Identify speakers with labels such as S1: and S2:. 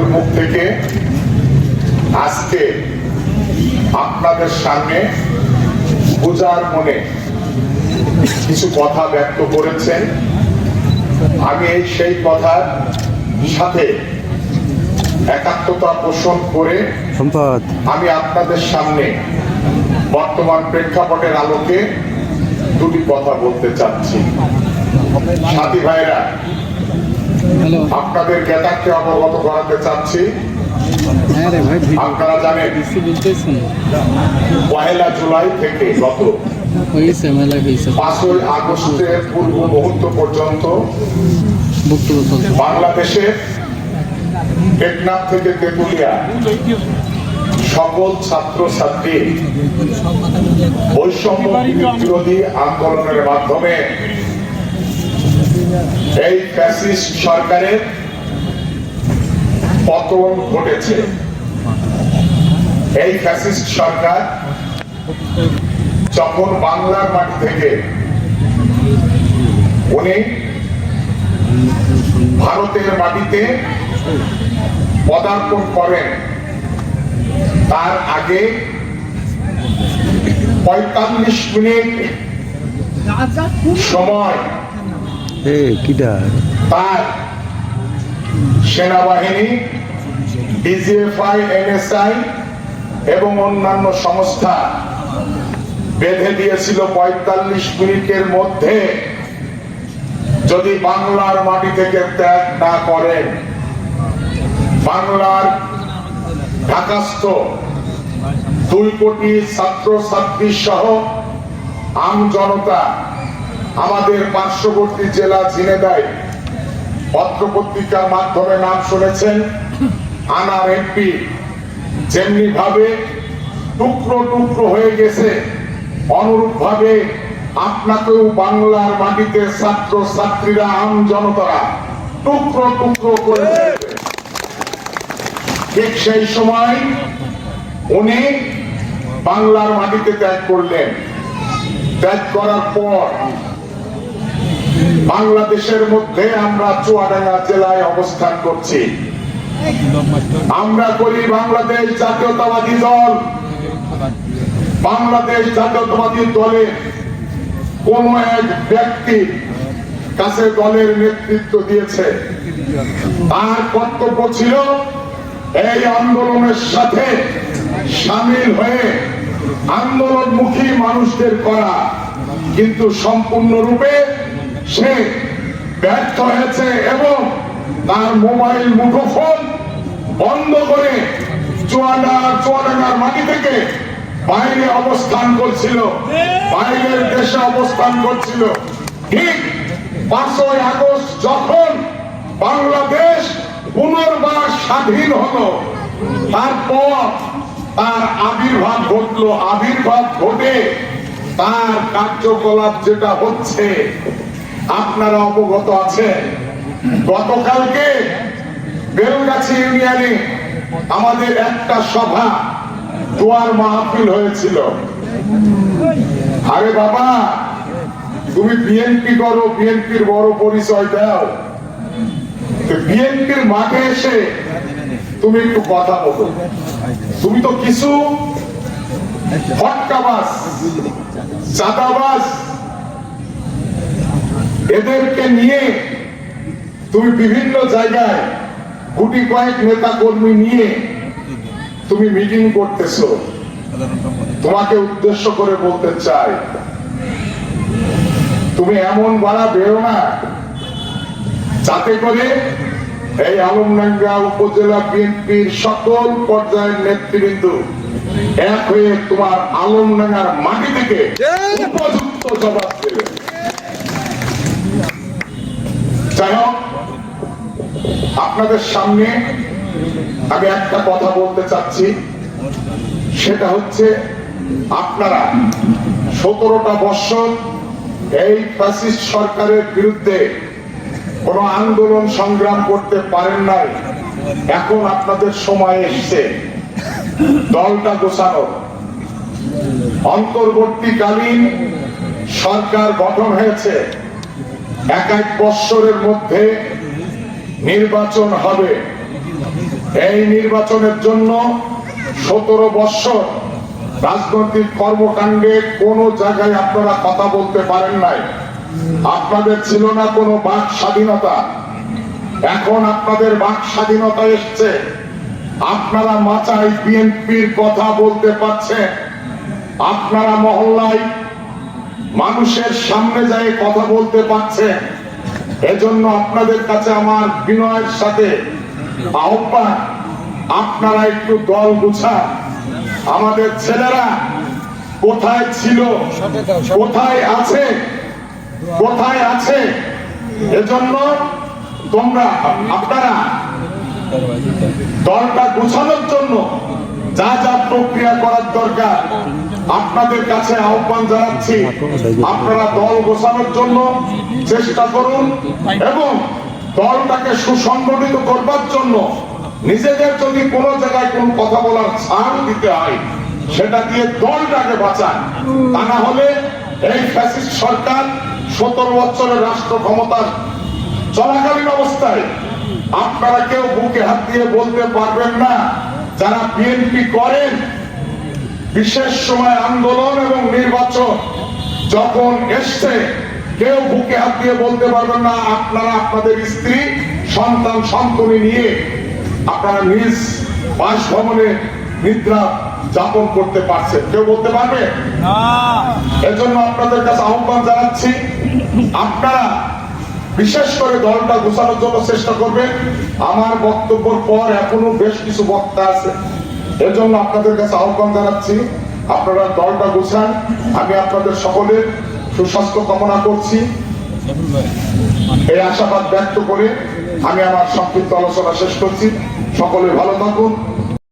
S1: নেতৃবৃন্দর মুখ থেকে আজকে আপনাদের সামনে পূজার মনে কিছু কথা ব্যক্ত করেছেন। আমি সেই কথার সাথে একাত্মতা পোষণ করে
S2: সম্পদ।
S1: আমি আপনাদের সামনে বর্তমান প্রেক্ষাপটের আলোকে দুটি কথা বলতে চাচ্ছি। সাথী ভাইরা আপনাদের জ্ঞাতাকে অবগত করাতে চাচ্ছি।
S3: হ্যাঁ
S1: আপনারা জানেন পহেলা জুলাই থেকে গত
S3: হয়েছে মেলা হয়েছে।
S1: পাঁচই আগস্টের পূর্ব মুহূর্ত পর্যন্ত বাংলাদেশের টেকনাফ থেকে তেতুলিয়া সকল ছাত্র ছাত্রী বৈষম্য বিরোধী আন্দোলনের মাধ্যমে এই ফ্যাসিস্ট সরকারের পতন ঘটেছে। এই ফ্যাসিস্ট সরকার যখন বাংলার মাটি থেকে উনি ভারতের মাটিতে পদার্পণ করেন, তার আগে পঁয়তাল্লিশ মিনিট সময় তার সেনাবাহিনী, ডিজিএফআই, এনএসআই এবং অন্যান্য সংস্থা বেঁধে দিয়েছিল পঁয়তাল্লিশ মিনিটের মধ্যে। যদি বাংলার মাটি থেকে ত্যাগ না করেন, বাংলার ঢাকাস্থ দুই কোটি ছাত্র ছাত্রী সহ আম জনতা আমাদের পার্শ্ববর্তী জেলা ঝিনেদায় পত্রপত্রিকার মাধ্যমে নাম শুনেছেন আনার এমপি। যেমনি ভাবে টুকরো টুকরো হয়ে গেছে অনুরূপ ভাবে আপনাকেও বাংলার মাটিতে ছাত্র ছাত্রীরা আম জনতারা টুকরো টুকরো করে ঠিক সেই সময় উনি বাংলার মাটিতে ত্যাগ করলেন। ত্যাগ করার পর বাংলাদেশের মধ্যে আমরা চুয়াডাঙ্গা জেলায় অবস্থান করছি। আমরা করি বাংলাদেশ জাতীয়তাবাদী দল। বাংলাদেশ জাতীয়তাবাদী দলে কোন এক ব্যক্তি কাছে দলের নেতৃত্ব দিয়েছে। তার কর্তব্য ছিল, এই আন্দোলনের সাথে সামিল হয়ে আন্দোলনমুখী মানুষদের করা, কিন্তু সম্পূর্ণরূপে সে ব্যর্থ হয়েছে এবং তার মোবাইল মুঠোফোন বন্ধ করে চুয়াডা, চুয়াডাঙ্গার মাটি থেকে বাইরে অবস্থান করছিল। বাইরের দেশে অবস্থান করছিল। ঠিক পাঁচই আগস্ট যখন বাংলাদেশ পুনর্বার স্বাধীন হলো, তারপর তার আবির্ভাব ঘটলো। আবির্ভাব ঘটে তার কার্যকলাপ যেটা হচ্ছে আপনারা অবগত আছেন। গতকালকে বেলগাছি ইউনিয়নে আমাদের একটা সভা দোয়ার মাহফিল হয়েছিল। আরে বাবা, তুমি বিএনপি করো বিএনপির বড় পরিচয় দাও। বিএনপির মাঠে এসে তুমি একটু কথা বলো। তুমি তো কিছু ফটকাবাস চাঁদাবাস এদেরকে নিয়ে তুমি বিভিন্ন জায়গায় গুটি কয়েক নেতা কর্মী নিয়ে তুমি মিটিং করতেছো। তোমাকে উদ্দেশ্য করে বলতে চাই তুমি এমন বাড়া বেরো না যাতে করে এই আলমডাঙ্গা উপজেলা বিএনপির সকল পর্যায়ের নেতৃবৃন্দ এক হয়ে তোমার আলমডাঙ্গার মাটি থেকে উপযুক্ত জবাব দেবে। আপনাদের সামনে আমি একটা কথা বলতে চাচ্ছি। সেটা হচ্ছে, আপনারা সতেরোটা বছর এই ফ্যাসিস্ট সরকারের বিরুদ্ধে কোন আন্দোলন সংগ্রাম করতে পারেন নাই। এখন আপনাদের সময় এসছে। দলটা গোছানো। অন্তর্বর্তীকালীন সরকার গঠন হয়েছে। এক এক বৎসরের মধ্যে নির্বাচন হবে। এই নির্বাচনের জন্য সতেরো বৎসর রাজনৈতিক কর্মকাণ্ডে কোনো জায়গায় আপনারা কথা বলতে পারেন নাই। আপনাদের ছিল না কোনো বাক স্বাধীনতা। এখন আপনাদের বাক স্বাধীনতা এসছে। আপনারা মাচায় বিএনপির কথা বলতে পারছেন। আপনারা মহল্লায় মানুষের সামনে যায় কথা বলতে পারছেন এজন্য আপনাদের কাছে আমার বিনয়ের সাথে আহ্বান, আপনারা একটু দল গুছান। আমাদের ছেলেরা কোথায় ছিল? কোথায় আছে? কোথায় আছে? এজন্য তোমরা, আপনারা দলটা গোছানোর জন্য যা যা প্রক্রিয়া করার দরকার আপনাদের কাছে আহ্বান জানাচ্ছি, আপনারা দল গোছানোর জন্য চেষ্টা করুন এবং দলটাকে সুসংগঠিত করবার জন্য নিজেদের যদি কোনো জায়গায় কোন কথা বলার ছাড় দিতে হয়, সেটা দিয়ে দলটাকে বাঁচান। তা না হলে এই ফ্যাসিস্ট সরকার সতেরো বছরের রাষ্ট্র ক্ষমতার চলাকালীন অবস্থায় আপনারা কেউ বুকে হাত দিয়ে বলতে পারবেন না, যারা বিএনপি করেন বিশেষ সময় আন্দোলন এবং নির্বাচন যখন এসছে কেউ বুকে হাত দিয়ে বলতে পারবেন না আপনারা আপনাদের স্ত্রী সন্তান সন্তনি নিয়ে আপনারা নিজ বাসভবনে নিদ্রা যাপন করতে পারছেন। কেউ বলতে পারবে? এজন্য আপনাদের কাছে আহ্বান জানাচ্ছি আপনারা বিশেষ করে দলটা গোছানোর জন্য চেষ্টা করবেন। আমার বক্তব্যের পর এখনও বেশ কিছু বক্তা আছে। এজন্য আপনাদের কাছে আহ্বান জানাচ্ছি, আপনারা দলটা গোছান। আমি আপনাদের সকলের সুস্বাস্থ্য কামনা করছি। এই আশাবাদ ব্যক্ত করে আমি আমার সংক্ষিপ্ত আলোচনা শেষ করছি। সকলে ভালো থাকুন।